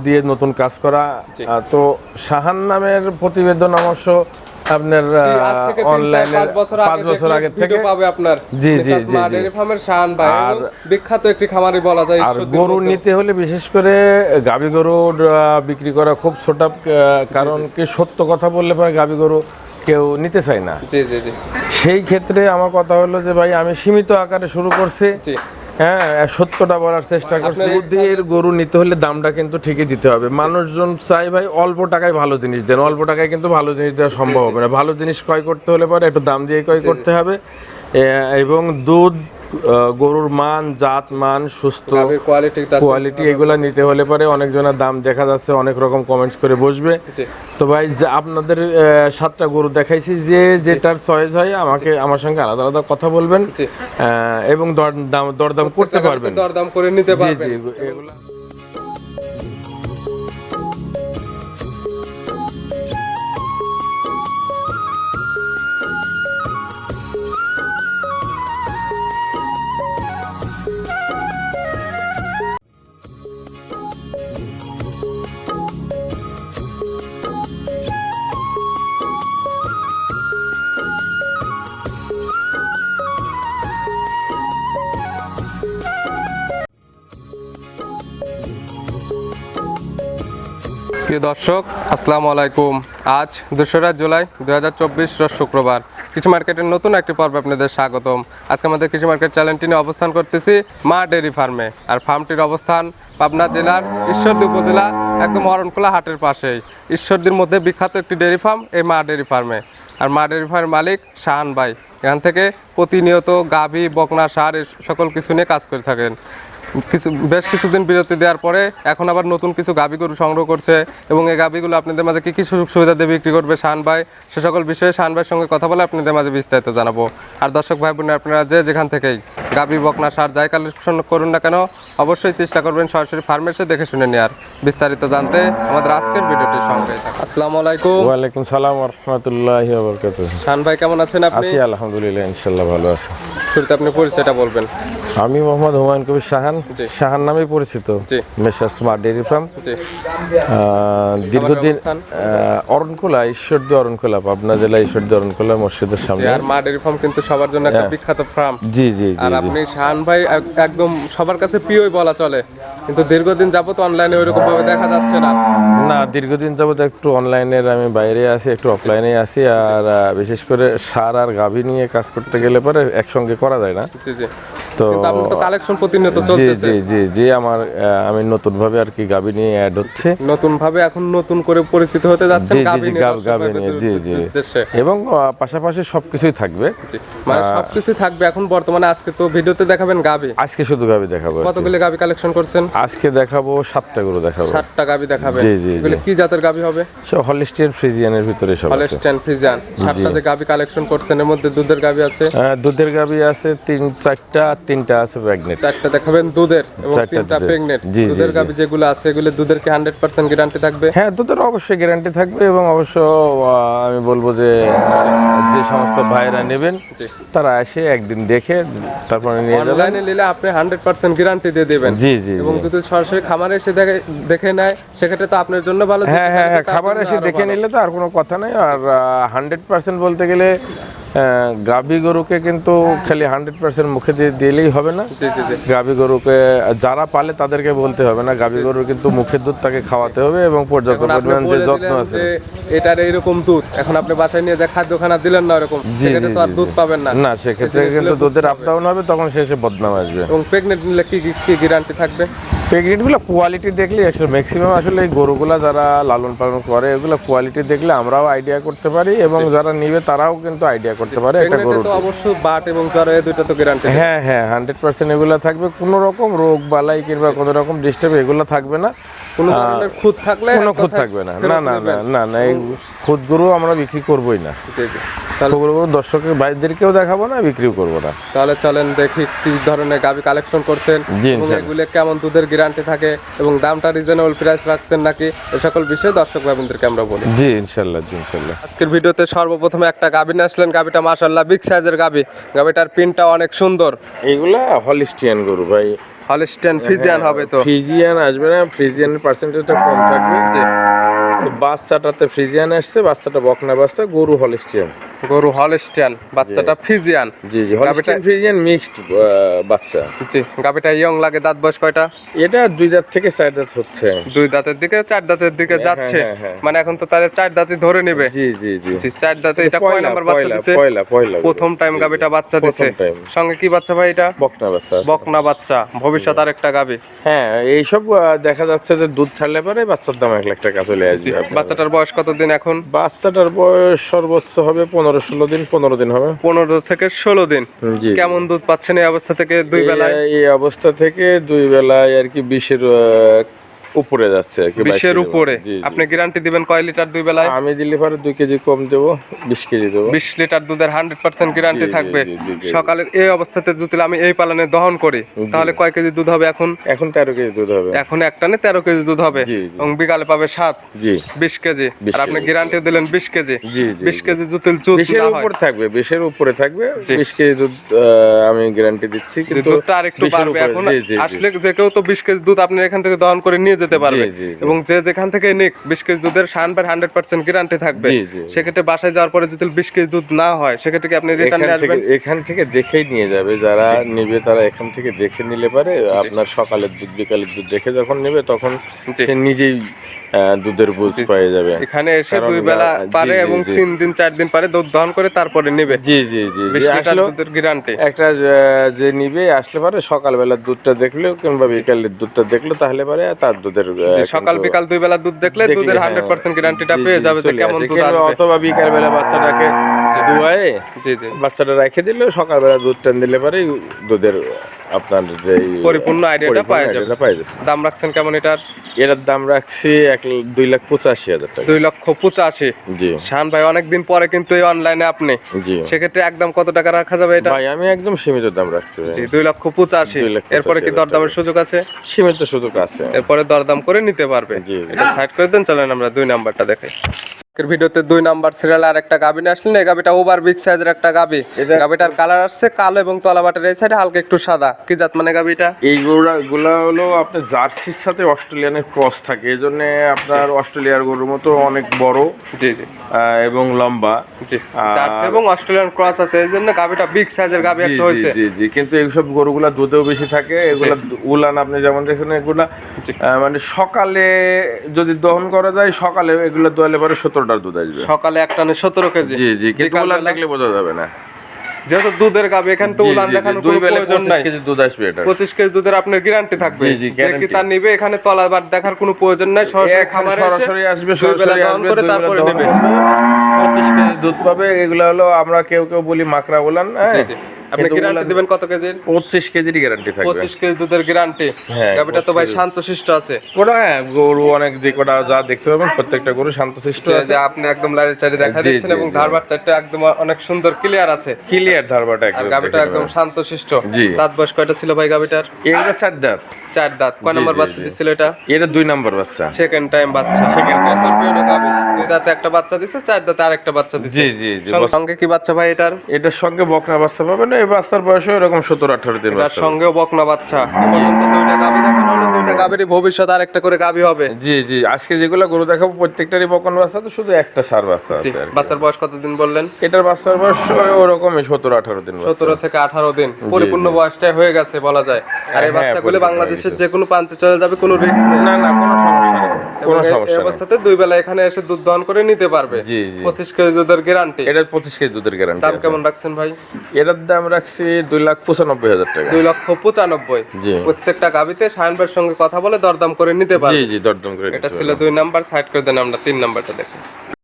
দিয়ে নতুন কাজ করা। তো শাহান নামের প্রতিবেদন অবশ্য আপনার অনলাইনে পাঁচ বছর আগে থেকে। পাবে আপনার জি, জি, ফার্মের শাহান ভাই আর- বিখ্যাত একটি খামারি বলা যায় আর গরু নিতে হলে বিশেষ করে গাবি গরু বিক্রি করা খুব ছোট কারণ কি সত্য কথা বললে পরে গাবি গরু কেউ নিতে চায় না। জি জি জি। সেই ক্ষেত্রে আমার কথা হলো যে ভাই আমি সীমিত আকারে শুরু করছি। হ্যাঁ সত্যটা বলার চেষ্টা করছি। আপনার দুধের গরু নিতে হলে দামটা কিন্তু ঠিকই দিতে হবে। মানুষজন চাই ভাই অল্প টাকায় ভালো জিনিস দেন। অল্প টাকায় কিন্তু ভালো জিনিস দেওয়া সম্ভব হবে না। ভালো জিনিস ক্রয় করতে হলে পরে একটু দাম দিয়ে ক্রয় করতে হবে। এবং দুধ গরুর মান জাত মান সুস্থ কোয়ালিটি এগুলো নিতে হলে পরে অনেকজনের দাম দেখা যাচ্ছে অনেক রকম কমেন্টস করে বসবে। তো ভাই আপনাদের সাতটা গরু দেখাইছি যে যেটার চয়েস হয় আমাকে আমার সঙ্গে আলাদা আলাদা কথা বলবেন আহ, এবং দর- দরদাম করতে পারবেন। দরদাম করে নিতে পারবেন। জি এগুলা প্রিয় দর্শক, আসসালামু আলাইকুম। আজ দোসরা জুলাই দু হাজার চব্বিশ শুক্রবার। কৃষি মার্কেটের নতুন একটি পর্বে আপনাদের স্বাগতম। আজকে আমাদের কৃষি মার্কেট চ্যানেলটি নিয়ে অবস্থান করতেছি মা ডেয়ারি ফার্মে। আর ফার্মটির অবস্থান পাবনা জেলার ঈশ্বরদী উপজেলা, একদম অরণখোলা হাটের পাশেই। ঈশ্বরদীর মধ্যে বিখ্যাত একটি ডেয়ারি ফার্ম, এই মা ডেয়ারি ফার্মে। আর মা ডেয়ারি ফার্মের মালিক শাহান ভাই। এখান থেকে প্রতিনিয়ত গাভী, বকনা, সার সকল কিছু নিয়ে কাজ করে থাকেন। কিছু বেশ কিছুদিন বিরতি দেওয়ার পরে এখন আবার নতুন কিছু গাভী গরু সংগ্রহ করছে এবং এই গাভীগুলো আপনাদের মাঝে কি কি সুযোগ সুবিধা দিয়ে বিক্রি করবে শান ভাই সে সকল বিষয়ে শান ভাইয়ের সঙ্গে কথা বলে আপনাদের মাঝে বিস্তারিত জানাব। আর দর্শক ভাই বোনের আপনারা যে যেখান থেকেই গাভী বকনা সার যাই কালেকশন করুন না কেন অবশ্যই চেষ্টা করবেন সরাসরি ফার্মে এসে দেখে শুনে নেওয়ার বিস্তারিত জানতে আমাদের আজকের ভিডিওটির সঙ্গে। আসসালামু আলাইকুম। ওয়ালাইকুম সালাম রহমতুল্লাহ শান ভাই কেমন আছেন আপনি? আছি আলহামদুলিল্লাহ ইনশাল্লাহ ভালো আছি। শুরুতে আপনি পরিচয়টা বলবেন। আমি মোহাম্মদ হুমায়ুন কবির শাহান। শাহান নামে পরিচিত। Messrs Smart Dairy Farm. দীর্ঘদিন অরণখোলা ঈশ্বরদী অরণখোলা পাবনা জেলা ঈশ্বরদী অরণখোলা মসজিদের সামনে। আর মা ডেয়ারি ফার্ম কিন্তু সবার জন্য একটা বিখ্যাত ফার্ম। জি জি জি আর আপনি শাহান ভাই একদম সবার কাছে প্রিয়ই বলা চলে। কিন্তু দীর্ঘদিন যাবত অনলাইনে ওইরকম ভাবে দেখা যাচ্ছে না। না দীর্ঘদিন যাবত একটু অনলাইনের আমি বাইরে আছি একটু অফলাইনে আছি আর বিশেষ করে সার আর গাভী নিয়ে কাজ করতে গেলে পরে একসঙ্গে করা যায় না। জি জি। তো আপনার তো কালেকশন প্রতিনিয়ত চলতেছে। জি জি জি আমার আমি নতুন ভাবে আর কি গাভী নিয়ে অ্যাড হচ্ছে। নতুন ভাবে এখন নতুন করে পরিচিত হতে যাচ্ছেন জি নিয়ে, ভাইদের নিয়ে জি জি। এবং পাশাপাশি সবকিছুই থাকবে। মানে সবকিছু থাকবে। এখন বর্তমানে আজকে তো ভিডিওতে দেখাবেন গাভী আজকে শুধু গাভী দেখাবো। কতগুলি গাভী কালেকশন করছেন? আজকে দেখাবো সাতটা গরু দেখাবো। ষাটটা গাভী দেখাবেন। জি, জি। কি জাতের গাভী হবে? সব হলিস্টিয়ান ফ্রিজিয়ানের ভিতরে সব আছে। Holstein Friesian. সাতটা যে গাভী কালেকশন করছেন এর মধ্যে দুধের গাভী আছে। আহ, দুধের গাভী আছে তিন চারটা তিনটা আছে প্রেগনেন্ট চারটা দেখাবেন দুধের এবং তিনটা। প্রেগনেন্ট দুধের। গাভী যেগুলো আছে এগুলো দুধের কি হান্ড্রেড পার্সেন্ট গ্যারান্টি থাকবে? হ্যাঁ দুধের অবশ্যই গ্যারান্টি থাকবে এবং অবশ্য আমি বলব যে যে সমস্ত ভাইরা নেবেন তারা এসে একদিন দেখে তারপরে নিয়ে যাবেন। অনলাইনে নিলে আপনি হান্ড্রেড পার্সেন্ট গ্যারান্টি দিয়ে দেবেন। জি জি এবং। যদি সরাসরি খামারে এসে দেখে দেখে নেয় সেক্ষেত্রে তো আপনার জন্য ভালো। হ্যাঁ হ্যাঁ হ্যাঁ খাবার এসে দেখে নিলে তো আর কোনো কথা নাই। আর হান্ড্রেড পার্সেন্ট বলতে গেলে গাভী গরুকে কিন্তু খালি হান্ড্রেড পার্সেন্ট মুখে দিয়ে দিলেই হবে না। গাভী গরুকে যারা পালে তাদেরকে বলতে হবে না গাভী গরুর কিন্তু মুখের দুধ তাকে খাওয়াতে হবে এবং পর্যাপ্ত পরিমাণ যে যত্ন আছে। এটার এইরকম দুধ এখন আপনি বাসায় নিয়ে যে খাদ্যখানা দিলেন না ওরকম জি, সেক্ষেত্রে তো আর দুধ পাবেন না। না সেক্ষেত্রে কিন্তু দুধের। আপ ডাউন হবে তখন শেষে বদনাম আসবে। এবং প্রেগনেন্ট নিলে কি- কি গ্যারান্টি থাকবে? প্রেগনেন্টগুলো কোয়ালিটি দেখলে ম্যাক্সিমাম আসলে এই গরুগুলো যারা লালন পালন করে এগুলো কোয়ালিটি দেখলে আমরাও আইডিয়া করতে পারি এবং যারা নিবে তারাও কিন্তু আইডিয়া করতে পারে একটা গরু তো অবশ্যই বাট এবং এই দুইটা তো গ্যারান্টি হ্যাঁ হ্যাঁ হান্ড্রেড পার্সেন্ট এগুলো থাকবে। কোনো রকম রোগ বালাই কিংবা কোনো রকম ডিস্টার্ব এগুলো থাকবে না। কোনো ধরনের খুদ থাকলে কোনো খুদ থাকবে না। না না না না না এই খুদ গরু আমরা বিক্রি করবোই না। জি জি। তাহলে খুদ গরু দর্শকের বাইরদেরকেও দেখাবো না বিক্রিও করব না। তাহলে চলেন দেখি কি ধরনের গাভি কালেকশন করছেন এবং এগুলো কেমন দুধের গ্যারান্টি থাকে এবং দামটা রিজনেবল প্রাইস রাখছেন নাকি এ সকল বিষয়ে দর্শক ভাবিনদেরকে আমরা বলি। জি ইনশাল্লাহ জি ইনশাল্লাহ। আজকের ভিডিওতে সর্বপ্রথমে একটা গাভি নিয়ে আসলেন। গাভিটা মাশাল্লাহ বিগ সাইজের গাভি গাভিটার পিনটা অনেক সুন্দর। এইগুলা হলিস্টিয়ান গরু ভাই। হলিস্টিয়ান ফিজিয়ান হবে তো। ফ্রিজিয়ান আসবে না ফ্রিজিয়ানের পার্সেন্টেজটা কম থাকবে। যে বাচ্চাটাতে ফ্রিজিয়ান আসছে বাচ্চাটা বকনা বাচ্চা গরু হলিস্টিয়ান গরু হলিস্টিয়ান বাচ্চাটা ফিজিয়ান। জি জি হলিস্টিয়ান ফ্রিজিয়ান মিক্সড বাচ্চা। জি গাবিটা ইয়ং লাগে দাঁত বয়স কয়টা? এটা দুই দাঁত থেকে চার দাঁত হচ্ছে। দুই দাঁতের দিকে চার দাঁতের দিকে যাচ্ছে। হ্যাঁ, হ্যাঁ। মানে এখন তো তাহলে চার দাঁতই ধরে নেবে। জি জি জি। চার দাঁতে এটা কয় নাম্বার বাচ্চা দিছে? পয়লা পয়লা। প্রথম টাইম গাবিটা বাচ্চা দিছে। সঙ্গে কি বাচ্চা ভাই এটা? বকনা বাচ্চা বকনা বাচ্চা। ভবিষ্যৎ আরেকটা গাবে। হ্যাঁ এইসব দেখা যাচ্ছে যে দুধ ছাড়লে পরে বাচ্চার দাম এক লাখ টাকা চলে আসবে বাচ্চাটার বয়স কতদিন এখন? বাচ্চাটার বয়স সর্বোচ্চ হবে পনেরো ষোলো দিন পনেরো দিন হবে। পনেরো থেকে ষোলো দিন। কেমন দুধ পাচ্ছেন এই অবস্থা থেকে দুই বেলায়? এই অবস্থা থেকে দুই বেলায় আর কি বিশের উপরে যাচ্ছে আর কি বিশের উপরে। আপনি গ্যারান্টি দিবেন কয় লিটার দুই বেলায়? আমি দিলে পরে দুই কেজি কম দেবো বিশ কেজি দেবো। বিশ লিটার দুধের হান্ড্রেড পার্সেন্ট গ্যারান্টি থাকবে। সকালের এই অবস্থাতে যদি আমি এই পালনে দহন করি তাহলে কয় কেজি দুধ হবে এখন? এখন তেরো কেজি দুধ হবে। এখন একটা নে তেরো কেজি দুধ হবে। এবং বিকালে পাবে সাত। জি। বিশ কেজি। আর আপনি গ্যারান্টি দিলেন বিশ কেজি। জি বিশ কেজি দুধ বিশের উপর থাকবে বিশের উপরে থাকবে। বিশ কেজি দুধ আমি গ্যারান্টি দিচ্ছি কিন্তু দুধটা আর একটু 20 বাড়বে এখন। আসলে যে কেউ তো বিশ কেজি দুধ আপনি এখান থেকে দহন করে নিয়ে যেতে পারবে। এবং যে যেখান থেকে নিক বিশ কেজি দুধের শানবার হান্ড্রেড পার্সেন্ট গ্যারান্টি থাকবে। সেক্ষেত্রে বাসায় যাওয়ার পরে যদি বিশ কেজি দুধ না হয় সেক্ষেত্রে কি আপনি রিটার্ন এখান থেকে আসবেন? এখান থেকে দেখেই নিয়ে যাবে। যারা নিবে তারা এখান থেকে দেখে নিলে পারে। আপনার সকালের দুধ বিকালের দুধ দেখে যখন নেবে তখন সে নিজেই দুধের বুঝ পেয়ে যাবে। এখানে এসে দুই বেলা পারে এবং তিন দিন চার দিন পারে দুধ দহন করে তারপরে নেবে। জি জি জি দুধের গ্যারান্টি। একটা যে নিবে আসলে পারে সকালবেলার দুধটা দেখলেও কিংবা বিকালের দুধটা দেখল তাহলে পারে তার দুধের সকাল বিকাল দুই বেলা দুধ দেখলে দুধের হ্যাঁ, হান্ড্রেড পার্সেন্ট গ্যারান্টিটা পেয়ে যাবে যে কেমন। দুধ আসবে। অথবা বিকাল বেলা বাচ্চাটাকে দুয়ায়ে জি জি। বাচ্চাটা রেখে দিলেও সকালবেলা দুধ টান দিলে পারে দুধের আপনার যে পরিপূর্ণ আইডিয়াটা পাওয়া যাবে। দাম রাখছেন কেমন এটার? এটার দাম রাখছি এক ল- দুই লাখ পঁচাশি হাজার টাকা। দুই লক্ষ পঁচাশি। জি। শান ভাই অনেকদিন পরে কিন্তু এই অনলাইনে আপনি। জি। সেক্ষেত্রে একদম কত টাকা রাখা যাবে এটা? ভাই আমি একদম সীমিত দাম রাখছি। জি দুই লক্ষ পঁচাশি। এরপরে কি দরদামের সুযোগ আছে? সীমিত সুযোগ আছে। এরপরে দরদাম করে নিতে পারবে। জি, জি। এটা সাইড করে দেন চলেন আমরা দুই নাম্বারটা দেখাই। আজকের ভিডিওতে দুই নাম্বার সিরিয়াল আর একটা গাবি নিয়ে আসলেন। এই গাবিটা ওভার বিগ সাইজের একটা গাবি। গাবিটার কালার আসছে কালো এবং তলাবাটের এই সাইডে হালকা একটু সাদা। কি জাত মানে গাবিটা? এই গুলা হলো আপনার জার্সির সাথে অস্ট্রেলিয়ানের ক্রস থাকে। এই জন্য আপনার অস্ট্রেলিয়ার গরুর মতো অনেক বড় জি জি। এবং লম্বা। জি। জার্সি এবং অস্ট্রেলিয়ান ক্রস আছে। এই জন্য গাবিটা বিগ সাইজের গাবি একটা জি, হয়েছে। জি জি। কিন্তু এইসব গরুগুলা দুধেও বেশি থাকে। এগুলা উলান আপনি যেমন দেখছেন এগুলা মানে সকালে যদি দহন করা যায় সকালে এগুলা দোয়ালে পরে সতেরোটার দুধ আসবে। সকালে সতেরো কেজি। জি জি কিন্তু উলান দেখলে বোঝা যাবে না। যেহেতু দুধের গাবি এখানে তো উলান দেখানোর কোনো প্রয়োজন 25 নাই। কেজি দুধ আসবে এটা পঁচিশ কেজি দুধের আপনার গ্যারান্টি থাকবে। জি, কি তার নিবে এখানে তলাবার দেখার কোনো প্রয়োজন নাই। সরাসরি খামারে সরাসরি আসবে সরাসরি আসবে করে তারপরে নেবে। কেজি দুধ পাবে। এগুলো হলো আমরা কেউ কেউ বলি মাকড়া উলান হ্যাঁ? আপনি গ্যারান্টি দিবেন কত কেজির পঁচিশ কেজির গ্যারান্টি থাকবে। পঁচিশ কেজি দুধের গ্যারান্টি হ্যাঁ, গাবিটা তো ভাই শান্তশিষ্ট আছে। হ্যাঁ গরু অনেক যে কটা যা দেখতে পাবেন প্রত্যেকটা গরু শান্তশিষ্ট আছে। আপনি একদম লাইট চারি দেখা দিচ্ছেন এবং। ধারবার চারটা একদম অনেক সুন্দর ক্লিয়ার আছে। ক্লিয়ার ধারবাটা একদম গাবিটা একদম। শান্তশিষ্ট। দাঁত বয়স কয়টা ছিল ভাই গাবিটার চার দাঁত। চার দাঁত। কয় নম্বর বাচ্চা। দিছিল এটা? এটা দুই নম্বর বাচ্চা। সেকেন্ড টাইম বাচ্চা। সেকেন্ড গাবি দুই দাঁতে একটা বাচ্চা দিছে চার দাঁতে আরেকটা বাচ্চা দিছে। জি জি জি সঙ্গে- কি বাচ্চা ভাই এটার? এটার সঙ্গে বকনা বাচ্চা পাবেন এই বাচ্চার বয়সও এরকম সতেরো আঠারো দিন তার বাচ্চা। সঙ্গেও বকনা বাচ্চা। পর্যন্ত দুইটা গাবি দেখানো হলো দুইটা গাবিরই ভবিষ্যৎ আর একটা করে গাবি হবে। জি জি আজকে যেগুলো গরু দেখাবো প্রত্যেকটারই বকন বাচ্চা তো শুধু একটা সার বাচ্চা আছে বাচ্চার বয়স কতদিন বললেন? এটার বাচ্চার বয়স ওরকমই সতেরো আঠারো দিন বাচ্চা। সতেরো থেকে আঠারো দিন। পরিপূর্ণ বয়সটাই হয়ে গেছে বলা যায়। আর এই হ্যাঁ, বাচ্চাগুলো বাংলাদেশের যে কোনো প্রান্তে চলে যাবে কোনো রিস্ক নেই। না না কোনো সমস্যা নেই। কোনো এবং এই- এই সমস্যা নেই। অবস্থাতে দুই বেলা এখানে এসে দুধ দহন করে নিতে পারবে। জি জি। পঁচিশ কেজি দুধের গ্যারান্টি এটার পঁচিশ কেজি দুধের গ্যারান্টি দাম কেমন রাখছেন ভাই? এটার দাম রাখছি দুই লাখ পঁচানব্বই হাজার টাকা। দুই লক্ষ পঁচানব্বই। জি। প্রত্যেকটা গাবিতে সায়নবের সঙ্গে কথা বলে দরদাম করে নিতে পারবে। জি দরদাম করে এটা ছিল দুই নাম্বার সাইড করে দেন আমরা তিন নাম্বারটা দেখি।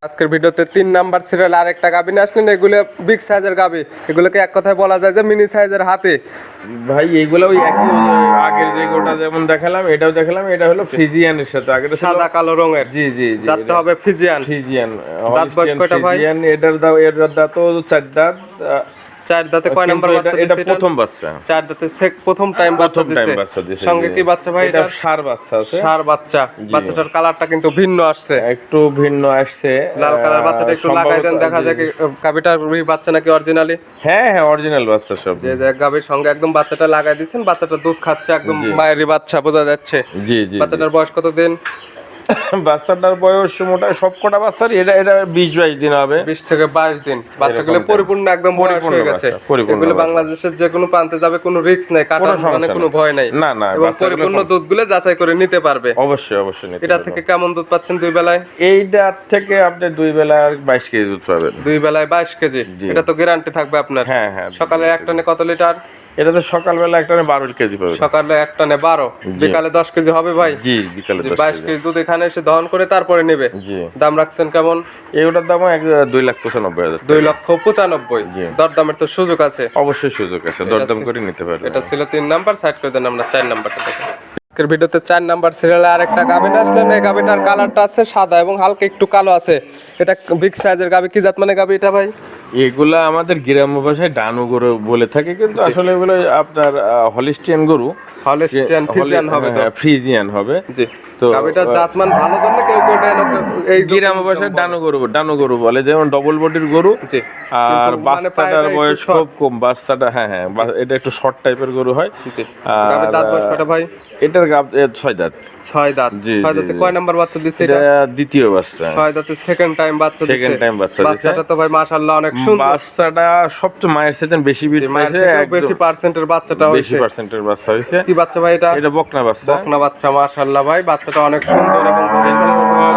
আজকের ভিডিওতে তিন নাম্বার সিরিয়াল আর একটা গাবি নিয়ে আসলেন এগুলো বিগ সাইজের গাবি। এগুলোকে এক কথায় বলা যায় যে মিনি সাইজের হাতে। ভাই এগুলো একই আগের যে গোটা যেমন দেখালাম এটাও দেখালাম এটা হলো ফিজিয়ানের সাথে। আগে সাদা কালো রঙের। জি জি জি জাতটা হবে ফিজিয়ান। ফিজিয়ান দাঁত বয়স কয়টা ভাই? এটার এর এটার দাঁতও চার দাঁত চার দাঁতে কয় নাম্বার বাচ্চা এটা- দিছে? এটা? প্রথম বাচ্চা। চার দাঁতে প্রথম টাইম বাচ্চা দিছে। সঙ্গে কি বাচ্চা ভাই? এটা সার বাচ্চা আছে। সার বাচ্চা। বাচ্চাটার কালারটা কিন্তু ভিন্ন আসছে। একটু ভিন্ন আসছে। লাল কালার বাচ্চাটা একটু লাগাই দেন দেখা যায় কি গাবিটার বাচ্চা নাকি অরিজিনালি হ্যাঁ হ্যাঁ অরিজিনাল বাচ্চা সব। যে যে গাবির সঙ্গে একদম বাচ্চাটা লাগাই দিচ্ছেন বাচ্চাটা দুধ খাচ্ছে একদম মায়েরই বাচ্চা বোঝা যাচ্ছে। জি জি। বাচ্চাটার বয়স কত দিন? বাচ্চাটার বয়স মোটা সব কটা বাচ্চার এটা এটা বিশ বাইশ দিন হবে। বিশ থেকে বাইশ দিন। বাচ্চাগুলো পরিপূর্ণ একদম পরিপূর্ণ হয়ে গেছে। এগুলো বাংলাদেশের যে কোনো প্রান্তে যাবে কোনো রিস্ক নেই কাটার মানে কোনো ভয় নাই। না না এবং পরিপূর্ণ দুধগুলো যাচাই করে নিতে পারবে। অবশ্যই অবশ্যই এটা থেকে কেমন দুধ পাচ্ছেন দুই বেলায়? এইটার থেকে আপনি দুই বেলা বাইশ কেজি দুধ পাবেন। দুই বেলায় বাইশ কেজি। এটা তো গ্যারান্টি থাকবে আপনার। হ্যাঁ হ্যাঁ। সকালে এক টানে কত লিটার এটা তো সকালবেলা একটা বারো কেজি পাবে। সকালে এক টানে বারো বিকালে দশ কেজি হবে ভাই। জি বিকালে বাইশ কেজি। দুধ এখানে এসে দহন করে তারপরে নেবে। জি। দাম রাখছেন কেমন? এগুলোর দাম এক দুই লাখ পঁচানব্বই হাজার দুই লক্ষ পঁচানব্বই। দরদামের তো সুযোগ আছে। অবশ্যই সুযোগ আছে। দরদাম করে নিতে পারবে এটা ছিল তিন নাম্বার সাইড করে দেন আমরা চার নাম্বারটা দেখো। আজকের ভিডিওতে চার নাম্বার সিরিয়ালে আরেকটা গাভিন আসলেন। এই গাভিটার কালারটা আছে সাদা এবং হালকা একটু কালো আছে। এটা বিগ সাইজের গাভি। কি জাত মানে গাভি এটা ভাই? এগুলা আমাদের গ্রাম্য ভাষায় ডানু গরু বলে থাকে কিন্তু আসলে এগুলো আপনার হলিস্টিয়ান গরু। হলস্টিয়ান ফিজিয়ান হবে তো? ফ্রিজিয়ান হবে। জি। তো, গাভিটার জাতমান ভালো জন্য কেউ এটা এই গ্রাম্য ভাষায় ডানু গরু ডানু গরু বলে। যেমন ডবল বডির গরু জি। আর মানে বাচ্চাটার বয়স। খুব কম। বাচ্চাটা হ্যাঁ হ্যাঁ এটা একটু শর্ট টাইপের গরু হয়। জি। আর, দাঁত বয়স কয়টা ভাই? এটার গাব ছয় দাঁত। ছয় দাঁত। ছয় দাঁতে কয় নাম্বার বাচ্চা দিচ্ছে এটা? এটা দ্বিতীয় বাচ্চা। ছয় দাঁতে সেকেন্ড টাইম বাচ্চা দিচ্ছে Second time বাচ্চা দিছে। বাচ্চাটা তো ভাই মাশাআল্লাহ অনেক সুন্দর। বাচ্চাটা সবচেয়ে মায়ের সেজন বেশি বিট পার্সেন্টের বাচ্চাটা বেশি পার্সেন্টের বাচ্চা হয়েছে। কি বাচ্চা ভাই এটা? এটা বকনা বাচ্চা। বকনা বাচ্চা মাশাআল্লাহ ভাই বাচ্চাটা অনেক সুন্দর এবং ভবিষ্যৎ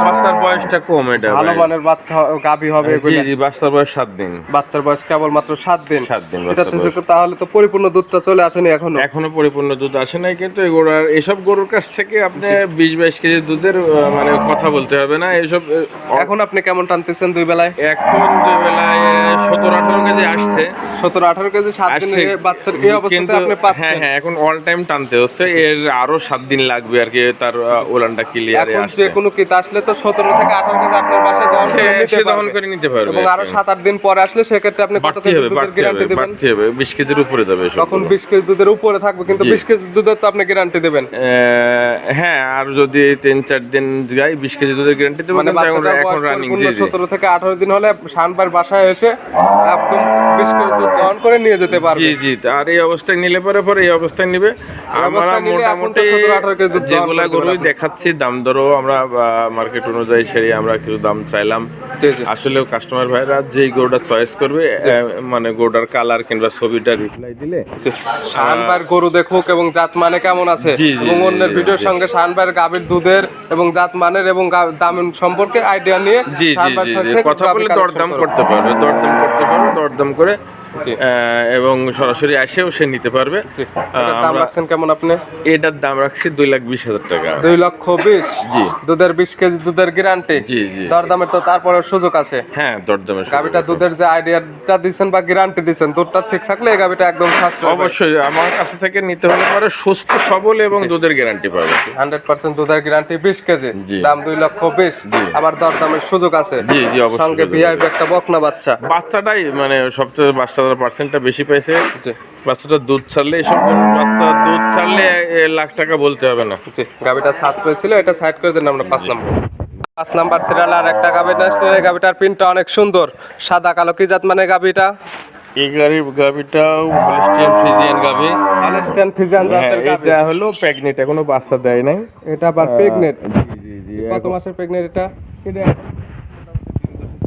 বাচ্চার বয়সটা কম এটা ভালো মানের বাচ্চা গাভী হবে জি জি বাচ্চার বয়স সাত দিন। বাচ্চার বয়স কেবল মাত্র সাত দিন। সাত দিন এটা থেকে তাহলে তো পরিপূর্ণ দুধটা চলে আসেনি এখনও। এখনও পরিপূর্ণ দুধ আসে নাই কিন্তু এই এসব গরুর কাছ থেকে আপনি বিশ বাইশ কেজি দুধের মানে কথা বলতে হবে না এইসব আহ, এখন আপনি কেমন টানতেছেন দুই বেলায়? এখন দুই বেলায় সতেরো আঠারো কেজি আসছে। সতেরো আঠারো কেজি সাত দিনের বাচ্চার এই অবস্থাতে আপনি হ্যাঁ পাচ্ছেন। হ্যাঁ এখন অল টাইম টানতে হচ্ছে এর আরও সাত দিন লাগবে আর কি তার আহ, উলানটা ক্লিয়ারে এখন আসছে। যে কোনো কিত আসলে তো সতেরো থেকে আঠারো কেজি আপনার বাসায় দহন করে নিতে দহন। করে নিতে পারবে এবং আরও সাত আট দিন পরে আসলে সেক্ষেত্রে আপনি কত কেজি দুধের গ্যারান্টি দেবেন? বিশ কেজির উপরে যাবে তখন বিশ কেজি দুধের উপরে থাকবে কিন্তু বিশ কেজি দুধের তো আপনি গ্যারান্টি দেবেন। হ্যাঁ আর যদি তিন চার দিন যাই বিশ কেজি দুধের গ্যারান্টি দেবো মানে কিন্তু এখন রানিং সতেরো থেকে আঠারো দিন হলে শানবার বাসায় এসে একদম বিশ কেজি দুধ দহন করে নিয়ে যেতে পারবে। জি জি আর এই অবস্থায় নিলে পরে পরে এই অবস্থায় নিবে। আমরা মোটামুটি 17 18 কেজি দুধ দহন যেগুলা গরু দেখাচ্ছি দাম দরও আমরা মার্কেট অনুযায়ী সেরে আমরা কিছু দাম চাইলাম। আসলেও কাস্টমার ভাইরা যেই গরুটা চয়েস করবে মানে গরুটার কালার কিংবা ছবিটা রিপ্লাই দিলে শাহানবার গরু দেখুক এবং জাত মানে কেমন আছে এবং অন্যের ভিডিওর সঙ্গে শাহানবার গাভীর দুধের এবং জাত মানের এবং দাম সম্পর্কে আইডিয়া নিয়ে কথা বলে দরদাম। করতে পারবে দরদাম করতে পারবে দরদাম করে এবং সরাসরি এসেও সে নিতে পারবে। দাম রাখছেন কেমন আপনি? এটার দাম রাখছি দুই লাখ বিশ হাজার টাকা। দুই লক্ষ বিশ? জি। দুধের বিশ কেজি দুধের গ্যারান্টি জি জি। দরদামের তো তারপরে সুযোগ আছে। হ্যাঁ দরদামের গাভিটা দুধের যে আইডিয়াটা দিচ্ছেন বা গ্যারান্টি দিচ্ছেন দুধটা ঠিক থাকলে এই গাভিটা একদম সাশ্রয় অবশ্যই আমার কাছে থেকে নিতে হলে পরে সুস্থ সবল এবং দুধের গ্যারান্টি পাবে। হান্ড্রেড পার্সেন্ট দুধের গ্যারান্টি বিশ কেজি। দাম দুই লক্ষ বিশ। জি। আবার দরদামের সুযোগ আছে। জি জি অবশ্যই সঙ্গে ভিআইপি একটা বকনা বাচ্চা। বাচ্চাটাই মানে সবচেয়ে বাচ্চাটার পার্সেন্টটা বেশি পাইছে। বাচ্চাটা দুধ ছাড়লে এসব বাচ্চা দুধ ছাড়লে লাখ টাকা বলতে হবে না। জি গাভিটা সাশ্রয় ছিল এটা সাইড করে দিন আমরা পাঁচ নাম্বার। পাঁচ নাম্বার সিরিয়াল আর একটা গাভিটা আসলে এই গাভিটার প্রিন্টটা অনেক সুন্দর। সাদা কালো কি জাত মানে গাভিটা? এই গাড়ির হলিস্টিয়ান ফ্রিজিয়ান গাভি। আলেস্টান ফিজিয়ান হ্যাঁ জাতের এটা হলো প্রেগনেন্ট এখনও বাচ্চা দেয় নাই। এটা আবার প্রেগনেন্ট জি জি জি কত মাসের প্রেগনেন্ট এটা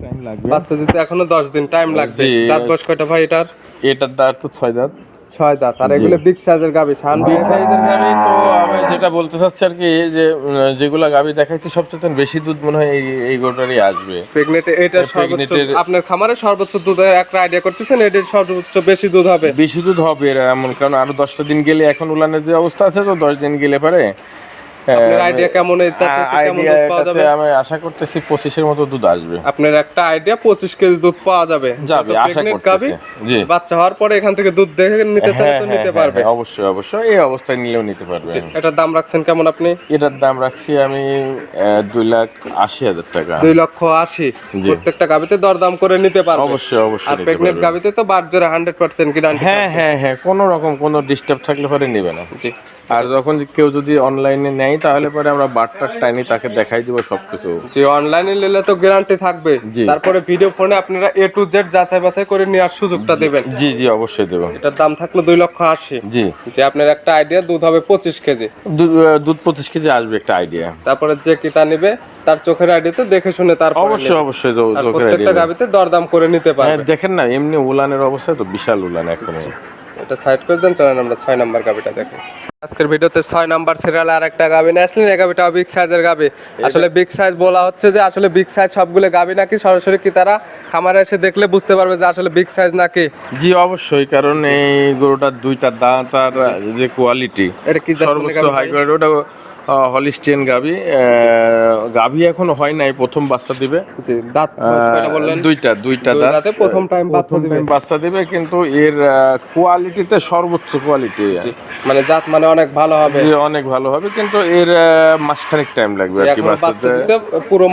টাইম লাগবে। বাচ্চা দিতে এখনও দশ দিন টাইম লাগবে। দাঁত বয়স কয়টা ভাই এটার? এটার দাঁত তো ছয় দাঁত। ছয় দাঁত। আর এগুলো বিগ সাইজের গাভি শান বিগ সাইজের গাভি তো আমি যেটা বলতে চাচ্ছি আর কি যে যেগুলা গাভি দেখাচ্ছি সবচেয়ে বেশি দুধ মনে হয় এই এই গরুটারই আসবে। প্রেগনেন্ট এটা সর্বোচ্চ আপনার খামারে সর্বোচ্চ দুধ একটা আইডিয়া করতেছেন এটার সর্বোচ্চ বেশি দুধ হবে? বেশি দুধ হবে এর এমন কারণ আরও দশটা দিন গেলে এখন উলানের যে অবস্থা আছে তো দশ দিন গেলে পারে। আইডিয়া কেমন? এটাতে কেমন দুধ পাওয়া যাবে? আমি আশা করতেছি পঁচিশের মতো দুধ আসবে। আপনার একটা আইডিয়া পঁচিশ কেজি দুধ পাওয়া যাবে। যাবে, আশা করতেছি। জি। বাচ্চা হওয়ার পরে এখান থেকে দুধ দেখে নিতে চাইলে হ্যাঁ, তো হ্যাঁ, নিতে হ্যাঁ, পারবে। অবশ্যই অবশ্যই। এই অবস্থায় নিলেও নিতে পারবে এটার দাম রাখছেন কেমন আপনি? এটার দাম রাখছি আমি দুই লাখ আশি হাজার টাকা। দুই লক্ষ আশি। প্রত্যেকটা গাবিতে দরদাম করে নিতে পারবে। অবশ্যই অবশ্যই আর প্রেগনেন্ট গাবিতে তো বার্জারে হান্ড্রেড পার্সেন্ট গ্যারান্টি হ্যাঁ হ্যাঁ হ্যাঁ কোনো রকম কোনো ডিস্টার্ব থাকলে পরে নেবে না। জি। আর যখন কেউ যদি অনলাইনে নেয় তাহলে পরে আমরা বারটার টাইমে তাকে দেখাই দিব সবকিছু। যে অনলাইনে নিলে তো গ্যারান্টি থাকবে। তারপরে ভিডিও ফোনে আপনারা এ টু জেড যাচাই বাছাই করে নেওয়ার সুযোগটা দেবেন। জি জি অবশ্যই দেবো। এটার দাম থাকল দুই লক্ষ আশি। জি। যে আপনার একটা আইডিয়া দুধ হবে পঁচিশ কেজি। দুধ পঁচিশ কেজি আসবে একটা আইডিয়া তারপরে যে কিতা নিবে তার চোখের আইডিয়াতে দেখে শুনে তার অবশ্যই অবশ্যই প্রত্যেকটা গাবিতে দরদাম করে নিতে হ্যাঁ, পারবে দেখেন না এমনি উলানের অবস্থা তো বিশাল উলান এখন। এটা সাইড করে দেন চলেন আমরা ছয় নাম্বার গাবিটা দেখি। আজকের ভিডিওতে ছয় নাম্বার সিরিয়াল আর একটা গাবি নিয়ে আসলেন। এই গাবিটা বিগ সাইজের গাবি। আসলে বিগ সাইজ বলা হচ্ছে যে আসলে বিগ সাইজ সবগুলো গাবি নাকি? সরাসরি কি তারা খামারে এসে দেখলে বুঝতে পারবে যে আসলে বিগ সাইজ নাকি? জি অবশ্যই কারণ এই গরুটার দুইটা দাঁত আর যে কোয়ালিটি এটা কি সর্বোচ্চ হাই কোয়ালিটি ওটা হলিস্টিয়ান গাবি। গাভি এখন হয় নাই প্রথম বাচ্চা দিবে। দাঁত দুইটা দুইটা দাঁত। প্রথম time বাচ্চা দিবে। বাচ্চা দিবে কিন্তু এর কোয়ালিটিতে সর্বোচ্চ কোয়ালিটি মানে জাত মানে অনেক ভালো হবে। অনেক ভালো হবে কিন্তু এর মাসখানেক টাইম লাগবে আর কি বাচ্চা দিতে পুরো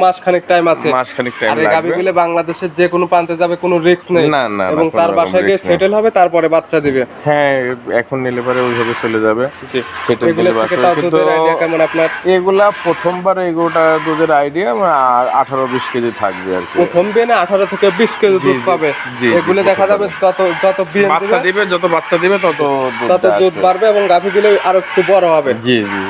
টাইম আছে। মাসখানেক টাইম লাগবে। গাবিগুলো বাংলাদেশের যে কোনো প্রান্তে যাবে কোনো রিস্ক নেই। না, না, এবং তার বাসায় গিয়ে সেটেল হবে তারপরে বাচ্চা দিবে। হ্যাঁ এখন নিলে পরে ওইভাবে চলে যাবে। জি সেটা এগুলো দিলে বাচ্চা কিন্তু কেমন আপনার? এগুলা প্রথমবার এগুলোটা দুধের আইডিয়া আর আঠারো বিশ কেজি থাকবে আর কি। প্রথম বিয়ানে আঠারো থেকে বিশ কেজি দুধ পাবে। এগুলো দেখা যাবে যত যত বাচ্চা দিবে যত বাচ্চা দিবে তত তত দুধ বাড়বে এবং গাভীগুলো আরও একটু বড় হবে। জি জি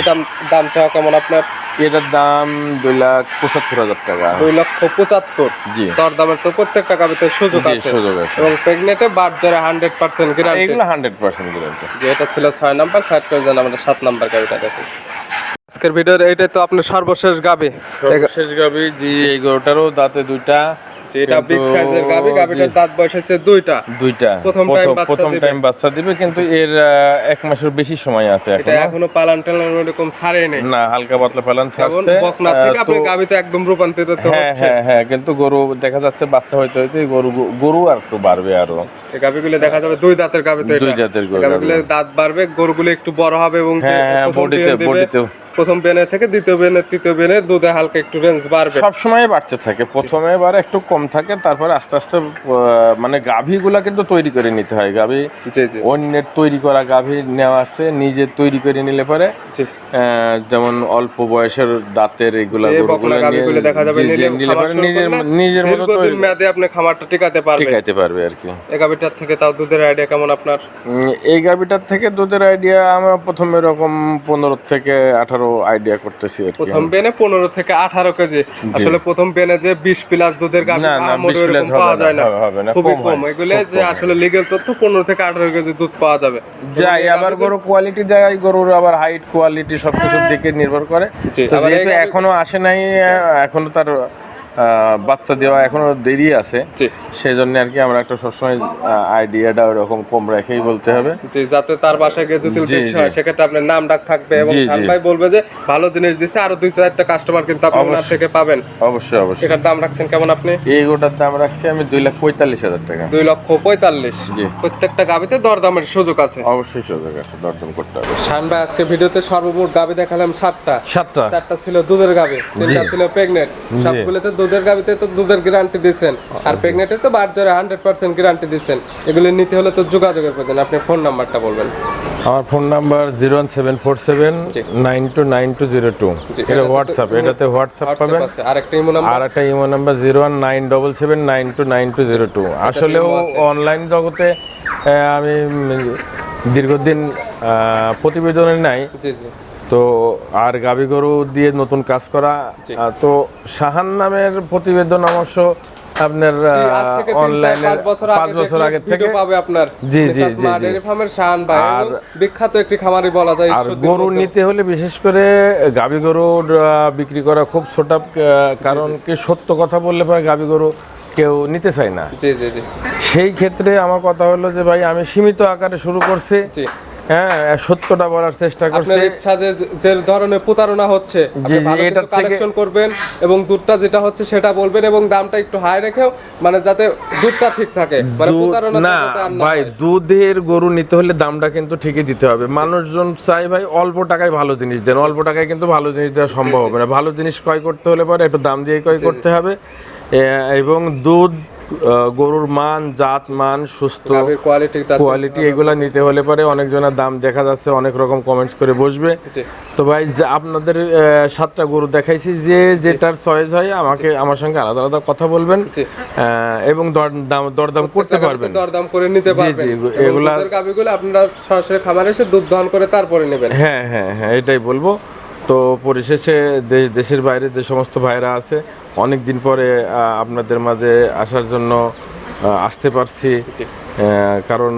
এটা দাম চাওয়া কেমন আপনার? এটার দাম দুই লাখ পঁচাত্তর হাজার টাকা। দুই লক্ষ পঁচাত্তর। জি। দর দামের তো প্রত্যেকটা গাভীতে সুযোগ আছে। সুযোগ আছে। এবং প্রেগনেটে জরে হান্ড্রেড পার্সেন্ট গ্যারান্টি এগুলো হান্ড্রেড পার্সেন্ট গ্যারান্টি যে এটা ছিল ছয় নাম্বার সাইড করে দেন আমাদের সাত নাম্বার গাড়িটা দেখুন আজকের ভিডিওর এটা তো আপনার সর্বশেষ গাবি। শেষ গাবি জি এই গরুটারও দাঁতে দুইটা। এটা বিগ সাইজের গাবি গাবিটার দাঁত বয়স দুইটা। দুইটা। প্রথম টাইম বাচ্চা দিবে। কিন্তু এর এক মাসের বেশি সময় আছে এটা এখনও। পালান টালান ছাড়েই নেই। না হালকা পাতলা এবং থাকছে বকনা থেকে তো- আপনি গাবিতে একদম রূপান্তরিত হ্যাঁ হচ্ছে। হ্যাঁ হ্যাঁ কিন্তু গরু দেখা যাচ্ছে বাচ্চা হইতে হইতে গরু গরু আর একটু বাড়বে আরও। এই গাবিগুলো দেখা যাবে দুই দাঁতের গাবিতে দুই জাতের গরু গাবিগুলো দাঁত বাড়বে গরুগুলো একটু বড় হবে এবং হ্যাঁ, হ্যাঁ, বডিতে- বডিতেও। প্রথম বেনে থেকে দ্বিতীয় বেনে তৃতীয় বেনে দুধে হালকা একটু রেঞ্জ বাড়বে। সব সময় বাড়তে থাকে। প্রথমে এবার একটু কম থাকে তারপরে আস্তে আস্তে মানে গাভীগুলা কিন্তু তৈরি করে নিতে হয়। গাভী অন্যের তৈরি করা গাভী নেওয়া আছে নিজে তৈরি করে নিলে পরে যেমন অল্প বয়সের দাঁতের এগুলা দেখা যাবে নিজের নিজের মতো তৈরি। মেয়াদে আপনি খামারটা টিকাতে পারবে। টিকাইতে পারবে আর কি। এই গাবিটার থেকে তাও দুধের আইডিয়া কেমন আপনার? এই গাভীটার থেকে দুধের আইডিয়া আমরা প্রথমে এরকম পনেরো থেকে আঠারো আইডিয়া করতেছি আর কি প্রথম বেনে পনেরো থেকে আঠারো কেজি। আসলে প্রথম বেনে যে বিশ প্লাস দুধের গাভি না, না, 20 প্লাস পাওয়া যায় না। খুবই কম এগুলো যে আসলে লিগ্যাল তথ্য পনেরো থেকে আঠারো কেজি দুধ পাওয়া যাবে। যাই আবার গরু কোয়ালিটি জায়গায় গরুর আবার হাইট কোয়ালিটি সবকিছুর দিকে নির্ভর করে। তো যেহেতু এখনও আসে নাই এখনও তার বাচ্চা দেওয়া এখনও দেরি আছে। সেই জন্য আর কি আমরা একটা সবসময় আইডিয়াটা ওরকম কম রেখেই বলতে হবে। জি যাতে তার বাসায় গিয়ে যদি। হয় সেক্ষেত্রে আপনার নাম ডাক থাকবে এবং ভাই বলবে যে ভালো জিনিস দিছে আরও দুই চারটা কাস্টমার কিন্তু আপনি ওনার থেকে পাবেন। অবশ্যই অবশ্যই। এটার দাম রাখছেন কেমন আপনি? এই গোটার দাম রাখছি আমি দুই লাখ পঁয়তাল্লিশ হাজার টাকা। দুই লক্ষ পঁয়তাল্লিশ। জি। প্রত্যেকটা গাবিতে দরদামের সুযোগ আছে। অবশ্যই সুযোগ আছে দরদম করতে হবে। শান ভাই আজকে ভিডিওতে সর্বমোট গাবি দেখালাম সাতটা। সাতটা। চারটা ছিল দুধের গাবি তিনটা ছিল প্রেগনেন্ট সবগুলোতে দুধের গাবিতে তো দুধের গ্যারান্টি দিচ্ছেন আর প্রেগনেন্টে তো বাচ্চারা হান্ড্রেড পার্সেন্ট গ্যারান্টি দিচ্ছেন এগুলো নিতে হলে তো যোগাযোগের প্রয়োজন। আপনি ফোন নাম্বারটা বলবেন। আমার phone number zero one seven four seven nine two nine two zero two এটা হোয়াটসঅ্যাপ এটাতে হোয়াটসঅ্যাপ পাবেন। আর একটা ইমো নাম্বার আর একটা imo number zero one nine double seven nine two nine two zero two আসলেও অনলাইন জগতে আমি দীর্ঘদিন প্রতিবেদনে নাই। তো আর গাবি গরু দিয়ে নতুন কাজ করা তো শাহান নামের প্রতিবেদন অবশ্য আপনার অনলাইনে পাঁচ বছর আগে থেকে। পাবে আপনার জি, জি, জি, ডেয়ারি ফার্মের ভাই আর- বিখ্যাত একটি খামারি বলা যায় আর গরু নিতে হলে বিশেষ করে গাবি গরু বিক্রি করা খুব ছোট কারণ কি সত্য কথা বললে পরে গাবি গরু কেউ নিতে চায় না। জি জি জি। সেই ক্ষেত্রে আমার কথা হলো যে ভাই আমি সীমিত আকারে শুরু করছি। হ্যাঁ সত্যটা বলার চেষ্টা করছি। আপনার ইচ্ছা যে যে ধরনের প্রতারণা হচ্ছে আপনি ভালো কিছু কালেকশন করবেন এবং দুধটা যেটা হচ্ছে সেটা বলবেন এবং দামটা একটু হাই রেখেও মানে যাতে দুধটা ঠিক থাকে। মানে প্রতারণা না ভাই দুধের গরু নিতে হলে দামটা কিন্তু ঠিকই দিতে হবে। মানুষজন চাই ভাই অল্প টাকায় ভালো জিনিস দেন। অল্প টাকায় কিন্তু ভালো জিনিস দেওয়া সম্ভব হবে না। ভালো জিনিস ক্রয় করতে হলে পরে একটু দাম দিয়ে ক্রয় করতে হবে। এবং দুধ গরুর মান জাত মান সুস্থ কোয়ালিটি এগুলা নিতে হলে পরে। অনেকজনের দাম দেখা যাচ্ছে অনেক রকম কমেন্টস করে বসবে। তো ভাই আপনাদের সাতটা গরু দেখাইছি যে যেটার চয়েস হয় আমাকে আমার সঙ্গে আলাদা আলাদা কথা বলবেন এবং দর- দাম- দরদাম করতে পারবেন। দরদাম করে নিতে পারবেন। এগুলা- গাভীগুলো আপনারা সরাসরি খামারে এসে দুধ দহন করে তারপরে নেবেন। হ্যাঁ হ্যাঁ হ্যাঁ এটাই বলব। তো পরিশেষে দেশের বাইরে যে সমস্ত ভাইরা আছে অনেক দিন পরে আপনাদের মাঝে আসার জন্য আসতে পারছি। কারণ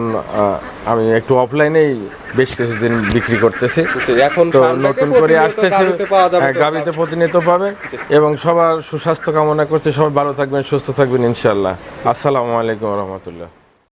আমি একটু অফলাইনেই বেশ কিছুদিন বিক্রি করতেছি। এখন তো নতুন করে আসতেছে যাবে হ্যাঁ, প্রতিনিয়ত পাবে এবং সবার সুস্বাস্থ্য কামনা করছে সবাই ভালো থাকবেন সুস্থ থাকবেন ইনশাল্লাহ আসসালামু আলাইকুম রহমতুল্লাহ।